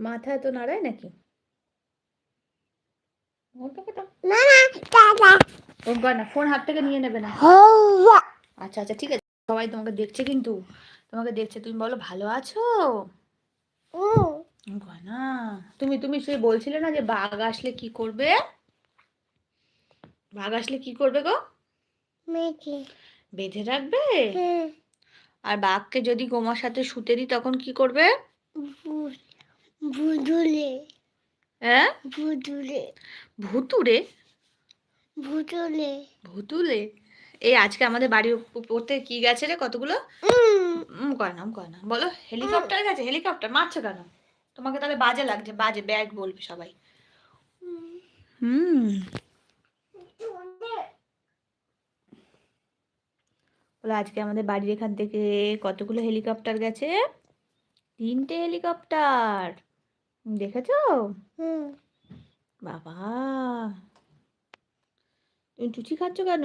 মাথা এত নাড়ায় নাকি? না ফোন হাত থেকে নিয়ে নেবে না। আচ্ছা আচ্ছা ঠিক আছে। সবাই তোমাকে দেখছে কিন্তু। তোমাকে দেখছে তুমি বলো ভালো আছো? তুমি তুমি সে বলছিলে না যে বাঘ আসলে কি করবে? বাঘ আসলে কি করবে গো? বেঁধে। রাখবে? আর বাঘকে যদি গোমার সাথে শুতে দিই তখন কি করবে? ভুতুলে হ্যাঁ? ভুতুলে ভুতুরে ভুতুলে ভুতুলে এই আজকে আমাদের বাড়ির থেকে কি গেছে রে কতগুলো? উম, করে না করে না। বলো হেলিকপ্টার গেছে? হেলিকপ্টার? মারছো কেন? তোমাকে তাহলে বাজে লাগছে বাজে ব্যাগ বলবে সবাই। হুম বলো আজকে আমাদের বাড়ির এখান থেকে কতগুলো হেলিকপ্টার গেছে? তিনটে হেলিকপ্টার। দেখেছ? বাবা। তুমি টুচি খাচ্ছ কেন?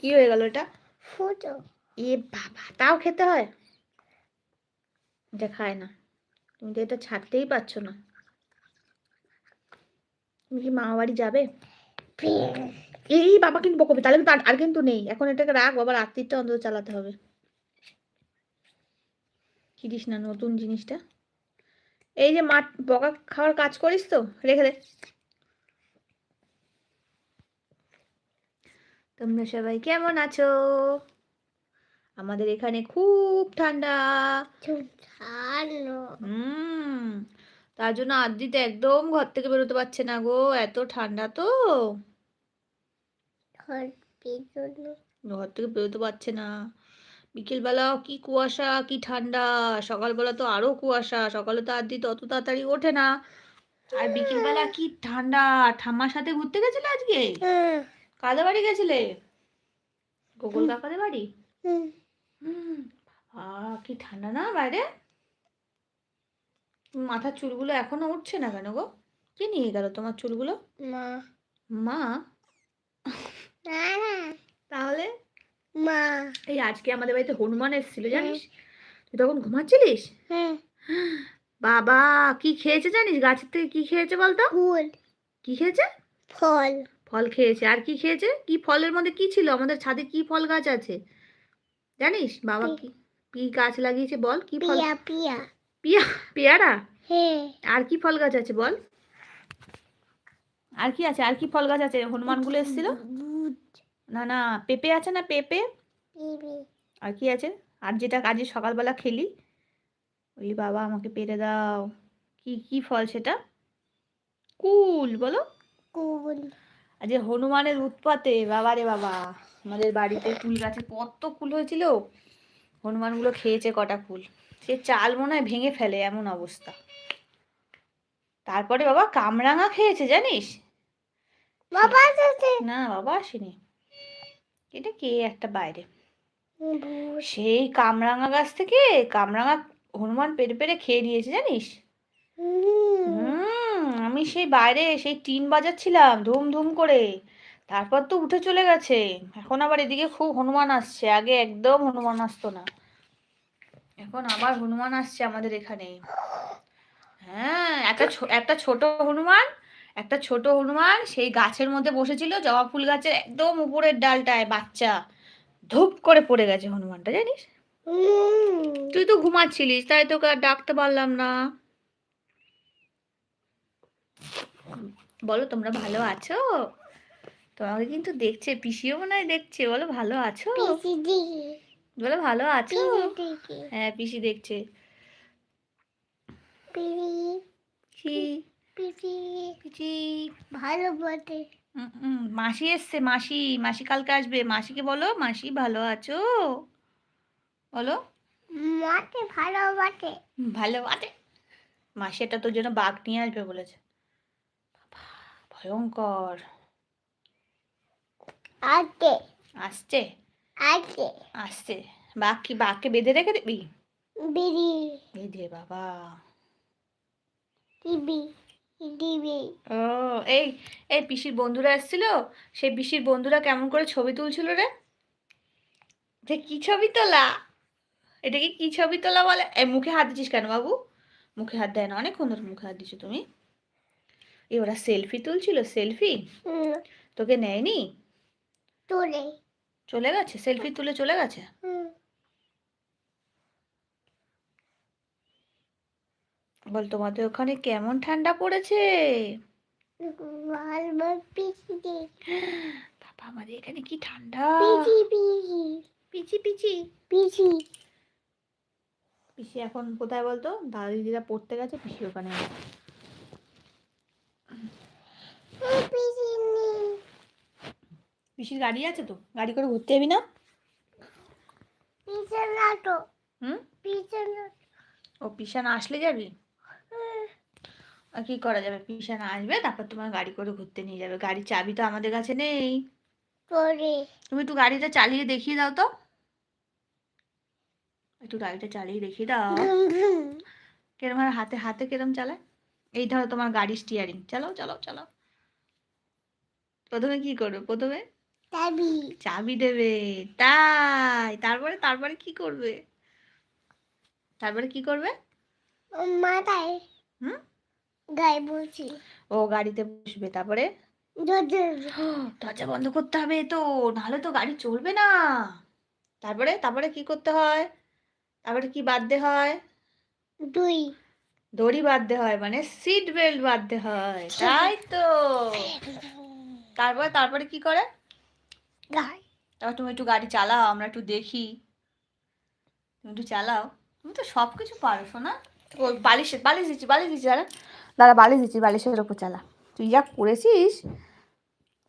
কি হয়ে গেল এটা? ফুটো। এ বাবা তাও খেতে হয়? এটা খায় না। তুমি তো এটা ছাড়তেই পারছ না। তুমি কি মামা বাড়ি যাবে? এই বাবা কিন্তু বকবে তাহলে কিন্তু আর- আর কিন্তু নেই। এখন এটাকে রাখ বাবা রাত্রিটা অন্তত চালাতে হবে। কি না নতুন জিনিসটা? এই যে মাঠ বকা খাওয়ার কাজ করিস তো রেখে দে। তোমরা সবাই কেমন আছো? আমাদের এখানে খুব ঠান্ডা। হুম তার জন্য আদ্রিতে একদম ঘর থেকে বেরোতে পারছে না গো এত ঠান্ডা তো। ঘর থেকে বেরোতে পারছে না। বিকেলবেলা কি কুয়াশা কি ঠান্ডা সকালবেলা তো আরও কুয়াশা সকালে তো আদ্রি তত তাড়াতাড়ি ওঠে না। আর বিকেলবেলা কি ঠান্ডা ঠাম্মার সাথে ঘুরতে গেছিলে আজকে? কাদের বাড়ি গেছিলে? গোকুল কাকাদের বাড়ি? হুম। কি ঠান্ডা না বাইরে? মাথার চুলগুলো এখনও উঠছে না কেন গো? কে নিয়ে গেল তোমার চুলগুলো? মা। মা? তাহলে? মা। এই আজকে আমাদের বাড়িতে হনুমান এসেছিল জানিস? তুই তখন ঘুমাচ্ছিলিস? বাবা কি খেয়েছে জানিস? গাছের থেকে কি খেয়েছে বলতো? ফুল। কি খেয়েছে? ফল। ফল খেয়েছে। আর কি খেয়েছে? কি ফলের মধ্যে কি ছিল? আমাদের ছাদে কি ফল গাছ আছে? জানিস? বাবা কি কি গাছ লাগিয়েছে বল? কি ফল? পিয়া পিয়া। পিয়া পেয়ারা? হ্যাঁ। আর কি ফল গাছ আছে বল? আর কি আছে? আর কি ফল গাছ আছে? হনুমানগুলো এসেছিল? না না পেঁপে আছে না পেঁপে? আর কি আছে? আর যেটা আজকে সকালবেলা খেলি? বলি বাবা আমাকে পেরে দাও। কি কি ফল সেটা? কুল বলো। কুল। আর যে হনুমানের উৎপাতে বাবা রে বাবা। আমাদের বাড়িতে কুল গাছে কত কুল হয়েছিল। হনুমানগুলো খেয়েছে কটা কুল। সে চাল মনে হয় ভেঙে ফেলে এমন অবস্থা। তারপরে বাবা কামরাঙা খেয়েছে জানিস? বাবা না বাবা আসেনি। এটা কে? একটা বাইরে। সেই কামরাঙা গাছ থেকে কামরাঙা হনুমান পেরে পেরে খেয়ে নিয়েছে জানিস? হুম। আমি সেই বাইরে সেই টিন বাজাচ্ছিলাম ধুম ধুম করে। তারপর তো উঠে চলে গেছে। এখন আবার এদিকে খুব হনুমান আসছে। আগে একদম হনুমান আসতো না। এখন আবার হনুমান আসছে আমাদের এখানে। হ্যাঁ একটা একটা ছোট হনুমান একটা ছোট হনুমান সেই গাছের মধ্যে বসেছিল জবা ফুল গাছের একদম উপরের ডালটায় বাচ্চা ধূপ করে পড়ে গেছে হনুমানটা জানিস? তুই তো ঘুমাচ্ছিলিস তাই তোকে আর ডাকতে পারলাম না। বলো তোমরা ভালো আছো? তোমাকে কিন্তু দেখছে পিসিও মনে হয় দেখছে বলো ভালো আছো? বলো ভালো আছো? হ্যাঁ পিসি দেখছে। কি পিসি পিসি ভালো বটে। মাসি এসছে মাসি মাসি কালকে আসবে। মাসিকে বলো মাসি ভালো আছো? বলো। মাকে ভালো বটে। ভালো আছে মাসি এটা তোর জন্য বাঘ নিয়ে আসবে বলেছে। ভয়ঙ্কর। আছে আসছে? আছে আসছে। বাঘ কি বাঘকে বেঁধে রেখে দিবি? বিড়ি বেঁধে বাবা। টিভি ও এই এই পিসির বন্ধুরা এসেছিল? সেই পিসির বন্ধুরা কেমন করে ছবি তুলছিল রে? যে কি ছবি তোলা? এটাকে কি ছবি তোলা বলে? এই মুখে হাত দিচ্ছিস কেন বাবু? মুখে হাত দেয় না অনেক ধরে মুখে হাত দিচ্ছ তুমি। এ ওরা সেলফি তুলছিল সেলফি? তোকে নেয়নি? তোরে চলে গেছে? সেলফি তুলে চলে গেছে? হুম। বল তোমাদের ওখানে কেমন ঠান্ডা পড়েছে? বাবা আমাদের এখানে কি ঠান্ডা? পিছি পিছি পিচি পিচি। পিছি পিসি এখন কোথায় বলতো? দাদা দিদিরা পড়তে গেছে পিসি ওখানে পিসির গাড়ি আছে তো? গাড়ি করে ঘুরতে যাবি না? হুম? ও পিসা না আসলে যাবি? কি করা যাবে? পিসা না আসবে তারপর তোমার গাড়ি করে ঘুরতে নিয়ে যাবে। গাড়ির চাবি তো আমাদের কাছে নেই। তুমি একটু গাড়িটা চালিয়ে দেখিয়ে দাও তো। একটু গাড়িটা চালিয়ে দেখিয়ে দাও। কেরম হাতে হাতে কেরম চালায়? এই ধরো তোমার গাড়ি স্টিয়ারিং চালাও চালাও চালাও। প্রথমে কি করবে? প্রথমে তাবি চাবি দেবে। তাই তারপরে তারপরে কি করবে? তারপরে কি করবে? মাথায়। হুম? গায়ে বলছি। ও গাড়িতে বসবে তারপরে? দরজা বন্ধ করতে হবে তো নাহলে তো গাড়ি চলবে না। তারপরে তারপরে কি করতে হয়? তারপরে কি বাঁধতে হয়? দুই দড়ি বাঁধতে হয় মানে সিট বেল্ট বাঁধতে হয় তাই তো। তারপরে তারপরে কি করে? তারপর তুমি একটু গাড়ি চালাও আমরা একটু দেখি। তুমি একটু চালাও। তুমি তো সব কিছু পারো শোনা ও বালিশে বালিশ দিচ্ছি বালিশ দিচ্ছি দাঁড়া। দাঁড়া বালিশ দিচ্ছি বালিশের ওপর চালা। তুই যা করেছিস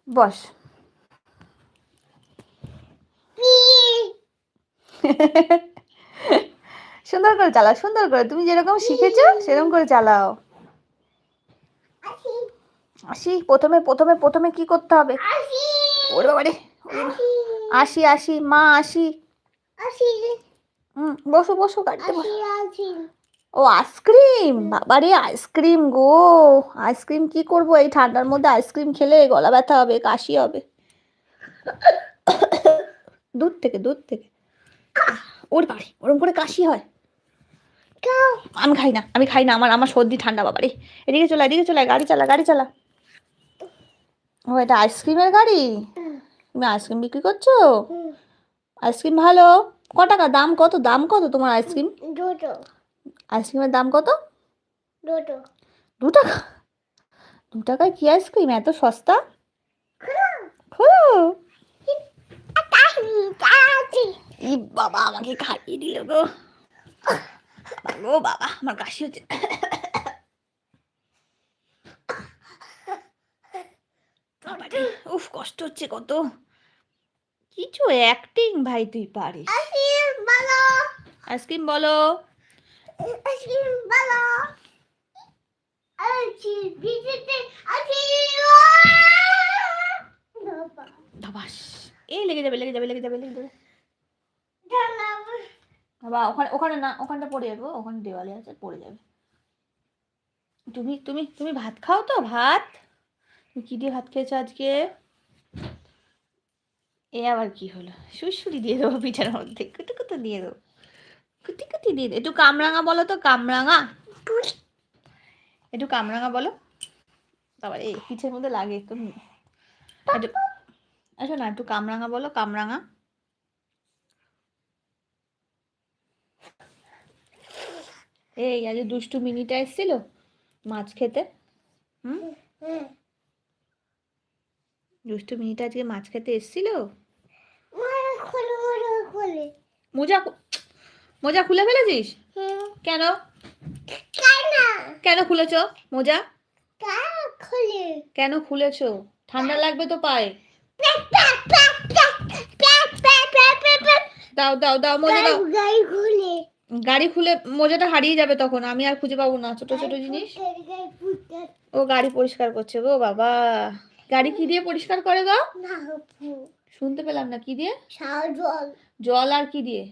বস। সুন্দর করে চালাও সুন্দর করে। তুমি যেরকম শিখেছো সেরকম করে চালাও। আসি প্রথমে প্রথমে প্রথমে কি করতে হবে? আসি ওরে বাবারে আসি আসি মা আসি। হুম বসো বসো গাড়িতে বসো। ও আইসক্রিম? বাবারে আইসক্রিম গো। আইসক্রিম কি করব? এই ঠান্ডার মধ্যে আইসক্রিম খেলে গলা ব্যথা হবে কাশি হবে। দুধ থেকে দুধ থেকে। ওর বাড়ি ওরম করে কাশি হয়। আমি খাই না আমি খাই না আমার আমার সর্দি ঠান্ডা বাবারে। এদিকে চলে এদিকে চলে গাড়ি চালা গাড়ি চালা। ও এটা আইসক্রিমের গাড়ি? তুমি আইসক্রিম বিক্রি করছ? আইসক্রিম ভালো। ক টাকা? দাম কত? দাম কত তোমার আইসক্রিম? আইসক্রিমের দাম কত? দুটো। দু টাকা? দু টাকায় কি আইসক্রিম? এত সস্তা? খোলো ই বাবা আমাকে খাইয়ে দিল গো। গো বাবা আমার কাশি হচ্ছে। উফ কষ্ট হচ্ছে কত। কিছু অ্যাক্টিং ভাই তুই পারিস। আসি ভালো আইসক্রিম বলো। এই লেগে যাবে লেগে যাবে লেগে যাবে লেগে যাবে। বাবা, ওখানে ওখানে না, ওখানটা পড়ে দেওয়ালে আছে, পড়ে যাবে। তুমি তুমি তুমি ভাত খাও তো, ভাত। তুমি কি দিয়ে ভাত খেয়েছো আজকে? এ আবার কি হলো? সুরসুরি দিয়ে দেবো পিঠার মধ্যে কুটু দিয়ে দেবো। কুটি কুটি দিয়ে দেবো একটু কামরাঙা বলো তো কামরাঙা। একটু কামরাঙা বলো। তারপর এই পিঠের মধ্যে লাগে একটু। আচ্ছা না একটু কামরাঙা বলো কামরাঙা। এই আজ দুষ্টু মিনিটা এসেছিল মাছ খেতে। হুম? দুষ্টু মিনিটা আজকে মাছ খেতে এসেছিল? মোজা মোজা খুলে ফেলেছিস? কেন? কেন? খুলেছ মোজা? কেন খুলেছ? ঠান্ডা লাগবে তো পায়ে। দাও দাও দাও মোজা দাও। গাড়ি খুলে। মোজাটা হারিয়ে যাবে তখন আমি আর খুঁজে পাবো না ছোট ছোট জিনিস। ও গাড়ি পরিষ্কার করছে গো বাবা। গাড়ি কি দিয়ে পরিষ্কার করে গো? শুনতে পেলাম না কি দিয়ে? জল। জল আর কি দিয়ে?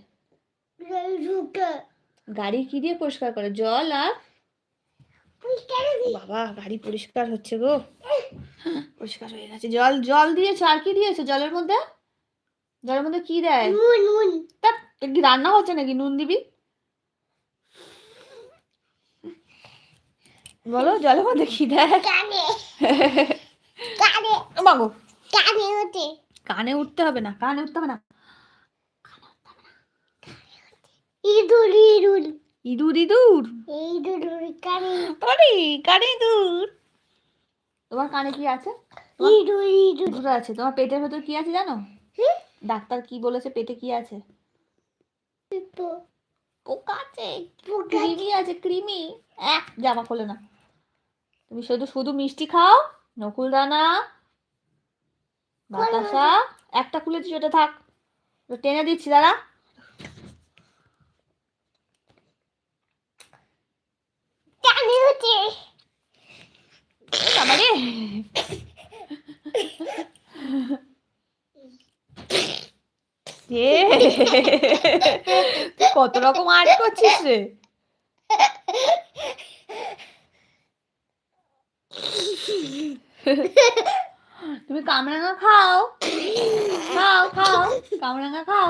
গাড়ি কি দিয়ে পরিষ্কার করে? জল আর? বাবা গাড়ি পরিষ্কার হচ্ছে গো। পরিষ্কার হয়ে গেছে। জল জল দিয়েছ? আর কি দিয়েছ জলের মধ্যে? জলের মধ্যে কি দেয়? তা কি রান্না হচ্ছে নাকি? নুন দিবি? বলো জলের মধ্যে কি দেয়? কানে। কানে উঠতে হবে না কানে উঠতে হবে না। ইঁদুর ইঁদুর। ইঁদুর ইঁদুর? ইঁদুর কানে। আরে কানে ইঁদুর। তোমার কানে কি আছে? ইঁদুর ইঁদুর। ইঁদুর আছে। তোমার পেটের ভেতর কি আছে জানো? ডাক্তার কি বলেছে? পেটে কি আছে? পোকা। আছে? ক্রিমি আছে ক্রিমি। এক জামা খোলে না। তুমি শুধু শুধু মিষ্টি খাও নকুল দানা বাতাসা। একটা খুলে দিচ্ছি ওটা থাক। টেনে দিচ্ছি দাদা তুই কত রকম আর্ট করছিস রে? তুমি কামরাঙা খাও। খাও খাও কামরাঙা খাও।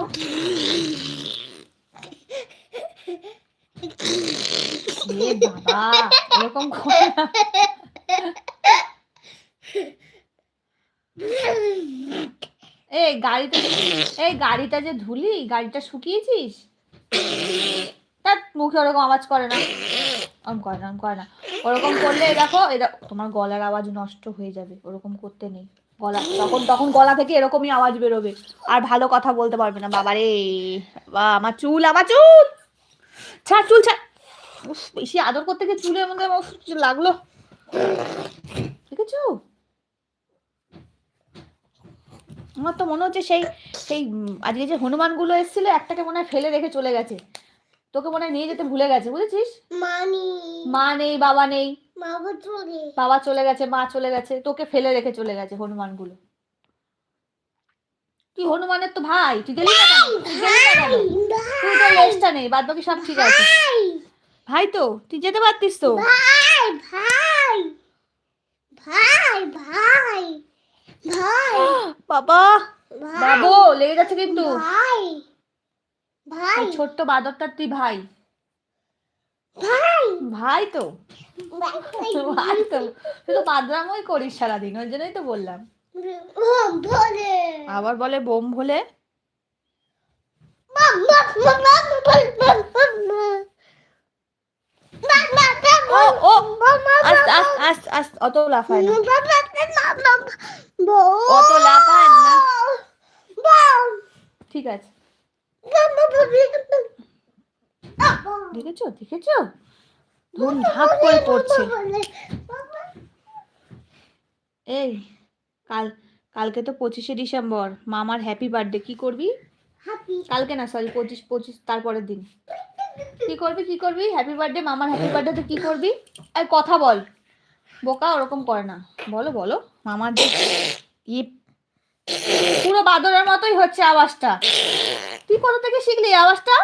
বাবা, এরকম করে। এই গাড়িটা এই গাড়িটা যে ধুলি, গাড়িটা শুকিয়েছিস? তার মুখে ওরকম আওয়াজ করে না। ওরকম করে না, ওরকম করে না। ওরকম করলে দেখো এটা তোমার গলার আওয়াজ নষ্ট হয়ে যাবে, ওরকম করতে নেই। গলা, তখন তখন গলা থেকে এরকমই আওয়াজ বেরোবে। আর ভালো কথা বলতে পারবে না। বাবারে বা আমার চুল আমার চুল! ছাড় চুল ছাড়। বেশি আদর করতে গিয়ে চুলের মধ্যে কি লাগল। দেখেছ? আমার তো মনে হচ্ছে সেই সেই আজকে যে হনুমানগুলো এসেছিল একটাকে মনে হয় ফেলে রেখে চলে গেছে। তোকে মনে হয় নিয়ে যেতে ভুলে গেছে বুঝেছিস? মা নেই। বাবা নেই। বাবা চলে। বাবা চলে গেছে মা চলে গেছে তোকে ফেলে রেখে চলে গেছে হনুমানগুলো। তুই হনুমানের তো ভাই তুই গেলি না গেলি তুই তো লেজটা নেই বাদ বাকি সব ঠিক আছে। ভাই। তো তুই যেতে পারতিস তো? ভাই ভাই। ভাই ভাই। ভাই। বাবা বাবু লেগে যাচ্ছে কিন্তু ভাই। ভাই। ছোট্ট বাদরটার তুই ভাই। ভাই। ভাই তো। ভাই। তো। তুই তো বাদরামই করিস সারাদিন ওই জন্যই তো বললাম। আবার বলে বোম ভোলে? করে এই কাল কালকে তো পঁচিশে ডিসেম্বর মামার হ্যাপি বার্থডে কি করবি? কালকে না সরি পঁচিশ পঁচিশ, তারপরের দিন। কি করবি কি করবি? হ্যাপি বার্থডে মামার হ্যাপি বার্থডেতে কি করবি? আর কথা বল। বোকা ওরকম করে না। বলো বলো। মামার যে ই পুরো বাদরের মতোই হচ্ছে আওয়াজটা। তুই কোথা থেকে শিখলি আওয়াজটা?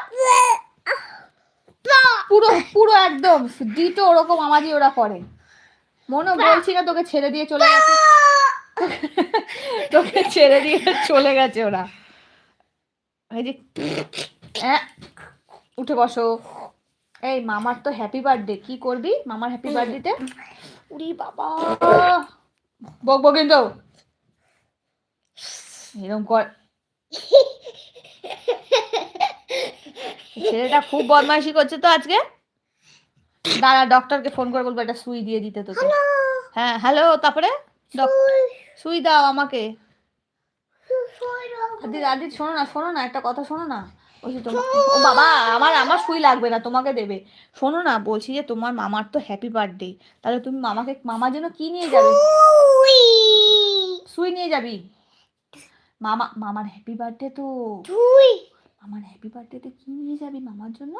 পুরো পুরো একদম। ডিটো ওরকম আওয়াজই ওরা করে। মনে, বলছি না তোকে ছেড়ে দিয়ে চলে গেছে। তোকে ছেড়ে দিয়ে চলে গেছে ওরা। এই যে উঠে বসো। এই মামার তো হ্যাপি বার্থডে কি করবি মামার হ্যাপি বার্থডেতে উরি বাবা। বকবো কিন্তু। এরকম কর। ছেলেটা খুব বদমাইশি করছে তো আজকে। দাঁড়া ডক্টরকে ফোন করে বলব একটা সুই দিয়ে দিতে তোকে। হ্যাঁ হ্যালো তারপরে? সুই দাও আমাকে। আদি আদি শোনো না শোনো না একটা কথা শোনো না। বলছি তোমার ও বাবা আমার আমার সুই লাগবে না তোমাকে দেবে। শোনো না বলছি যে তোমার মামার তো হ্যাপি বার্থডে তাহলে তুমি মামাকে মামার জন্য কি নিয়ে যাবে? সুই! নিয়ে যাবি? মামা মামার হ্যাপি বার্থডে তো। মামার হ্যাপি বার্থডেতে কি নিয়ে যাবি মামার জন্য?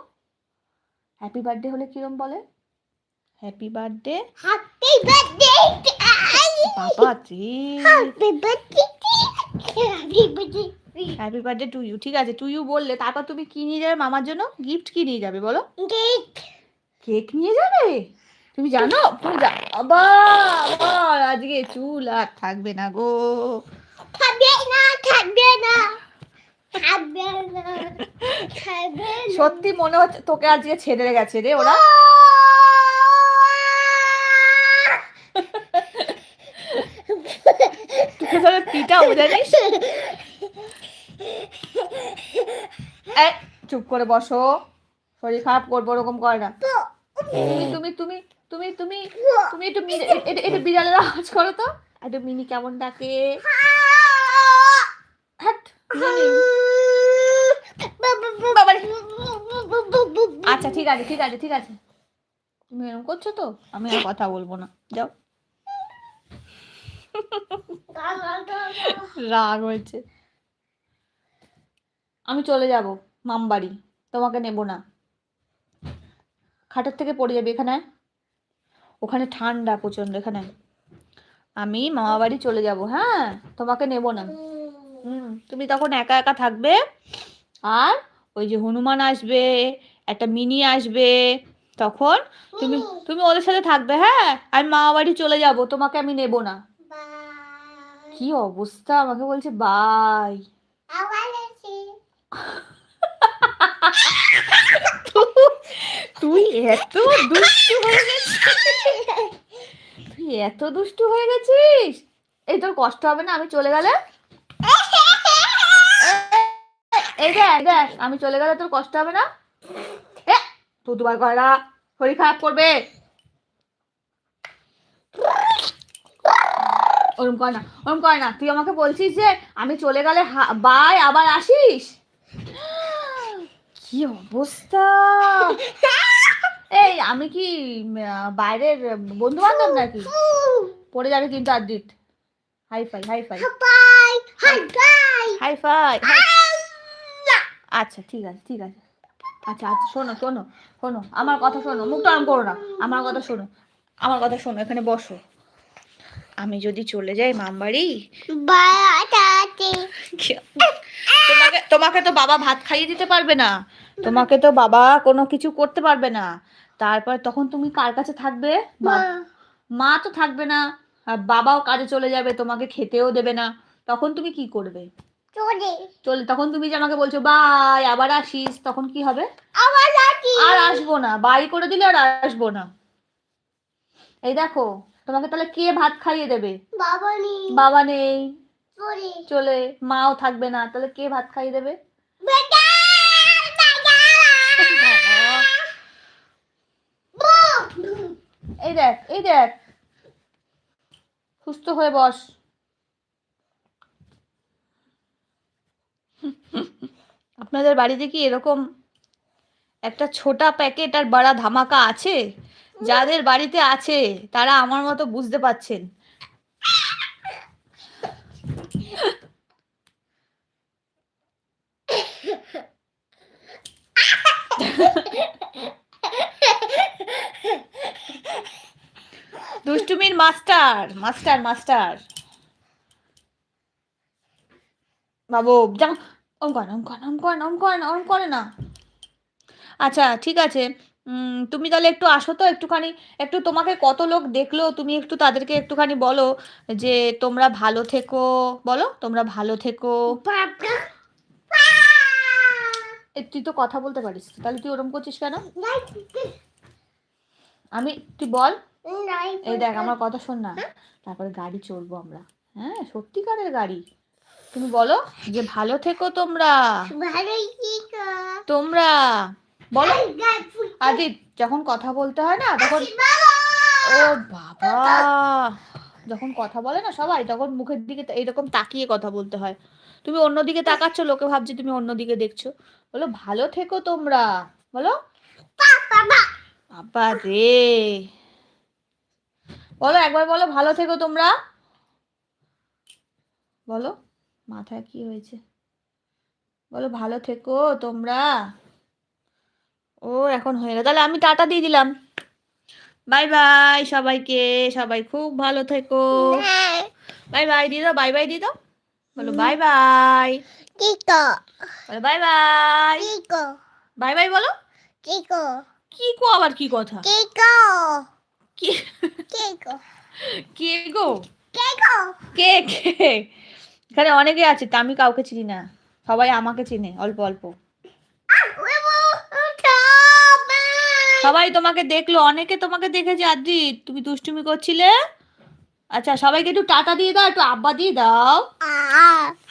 হ্যাপি বার্থডে হলে কিরম বলে? হ্যাপি বার্থডে birthday to বাবা রে। Happy birthday! Happy birthday to you ঠিক আছে টু ইউ বললে। তারপর তুমি কি নিয়ে যাবে মামার জন্য? গিফট কি নিয়ে যাবে বলো? Cake. কেক নিয়ে যাবে? তুমি জানো? তুমি আবার আজকে চুল আর থাকবে না গো। থাকবে না থাকবে না। সত্যি মনে হচ্ছে তোকে আজকে ছেড়ে গেছে রে ওরা। জানিস? চুপ করে বসো। শরীর খারাপ করব, ওরকম করে না। তুমি তুমি তুমি তুমি তুমি একটু একটু বিড়ালের আওয়াজ করো তো। একটু মিনি কেমন ডাকে। আচ্ছা ঠিক আছে ঠিক আছে ঠিক আছে। তুমি এরকম করছ তো, আমি আর কথা বলব না। যাও। রাগ হয়েছে। আমি চলে যাব, মামবাড়ি। তোমাকে নেব না। খাটের থেকে পড়ে যাবে এখানে? ওখানে ঠান্ডা প্রচণ্ড এখানে। আমি মামা বাড়ি চলে যাব হ্যাঁ? তোমাকে নেব না। তুমি তখন একা একা থাকবে। আর ওই যে হনুমান আসবে, একটা মিনি আসবে, তখন তুমি তুমি ওদের সাথে থাকবে হ্যাঁ? আমি মামা বাড়ি চলে যাব, তোমাকে আমি নেব না। কি অবস্থা? আমাকে বলছে বাই। তুই এত দুষ্টু হয়ে গেছিস। তুই এত দুষ্টু হয়ে গেছিস? এই তোর কষ্ট হবে না আমি চলে গেলে? এই দেখ দেখ আমি চলে গেলে তোর কষ্ট হবে না? এ তো দুবার করে শরীর খারাপ করবে। ওরম কর না ওরম কর না। তুই আমাকে বলছিস যে আমি চলে গেলে বাই আবার আসিস? কি অবস্থা? এই আমি কি বাইরের বন্ধু বান্ধব নাকি? পড়ে যাবে কিন্তু আর Adit. High five high five hi bye high five আচ্ছা ঠিক আছে ঠিক আছে। আচ্ছা আচ্ছা শোনো শোনো শোনো আমার কথা শোনো মুখটা আরাম করো না। আমার কথা শোনো আমার কথা শোনো এখানে বসো। আমি যদি চলে যাই মামবাড়ি? তোমাকে তোমাকে তো বাবা ভাত খাইয়ে দিতে পারবে না। তোমাকে তো বাবা কোনো কিছু করতে পারবে না। তারপর তখন তুমি কার কাছে থাকবে? মা। তো থাকবে না। আর বাবাও কাজে চলে যাবে তোমাকে খেতেও দেবে না। তখন তুমি কি করবে? চলে। তখন তুমি যে আমাকে বলছো বাই আবার আসিস তখন কি হবে? আর আসব না। বাই করে দিলে আর আসব না। এই দেখো তোমাকে তাহলে কে ভাত খাইয়ে দেবে? বাবা নেই। বাবা নেই। চলে মাও থাকবে না তাহলে কে ভাত খাইয়ে দেবে? এই দেখ এই দেখ। সুস্থ হয়ে বস। আপনাদের বাড়িতে কি এরকম একটা ছোটা প্যাকেট আর বড়া ধামাকা আছে? যাদের বাড়িতে আছে, তারা আমার মতো বুঝতে পাচ্ছেন দুষ্টুমির মাস্টার মাস্টার মাস্টার। বাবু যা অঙ্কন অঙ্কন অঙ্কন অঙ্কন অঙ্কন করে না। আচ্ছা ঠিক আছে। উম, তুমি তাহলে একটু আসো তো একটুখানি। একটু তোমাকে কত লোক দেখল তুমি একটু তাদেরকে একটুখানি বলো যে তোমরা ভালো থেকো বলো তোমরা ভালো থেকো। বাবা। এ, তুই তো কথা বলতে পারিস তাহলে তুই ওরম করছিস কেন? আমি তুই বল। এই দেখ আমার কথা শোন না। তারপরে গাড়ি চড়বো আমরা। হ্যাঁ সত্যিকারের গাড়ি। তুমি বলো যে ভালো থেকো তোমরা। তোমরা। বলো। আদিত যখন কথা বলতে হয় না তখন ও বাবা। যখন কথা বলে না সবাই তখন মুখের দিকে এইরকম তাকিয়ে কথা বলতে হয়। তুমি অন্যদিকে তাকাচ্ছ লোকে ভাবছে তুমি অন্যদিকে দেখছ। বলো ভালো থেকো তোমরা। বলো। বাবা বাবা রে। বলো একবার বলো ভালো থেকো তোমরা। বলো মাথায় কি হয়েছে? বলো ভালো থেকো তোমরা। ও এখন হয়ে গেল। তাহলে আমি টাটা দিয়ে দিলাম। বাই বাই সবাইকে সবাই খুব ভালো থেকো। বাই বাই দিয়ে দাও বাই বাই দিয়ে দাও। বলো বাই বাই। কি কর বলো বাই বাই। কি কর বাই বাই বলো। কি কর কি কো আবার কি কথা? কি কর কি? কি কর কে গো কি কর কে কে? এখানে অনেকে আছে তা আমি কাউকে চিনি না। সবাই আমাকে চেনে অল্প অল্প। সবাই তোমাকে দেখল অনেকে তোমাকে দেখেছে আদ্রিত তুমি দুষ্টুমি করছিলে? আচ্ছা সবাইকে একটু টাটা দিয়ে দাও একটু আব্বা দিয়ে দাও.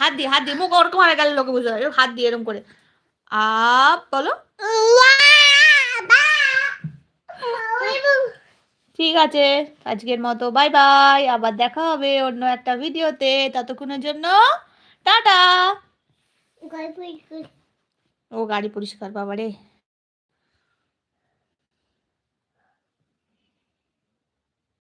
হাত দিয়ে হাত দিয়ে মুখ ওরকম হয়ে গেলে লোকে বুঝতে পারবে হাত দিয়ে এরকম করে। আপ বলো। ঠিক আছে আজকের মতো বাই বাই আবার দেখা হবে অন্য একটা ভিডিওতে ততক্ষণের জন্য টাটা। ও গাড়ি পরিষ্কার বাবারে।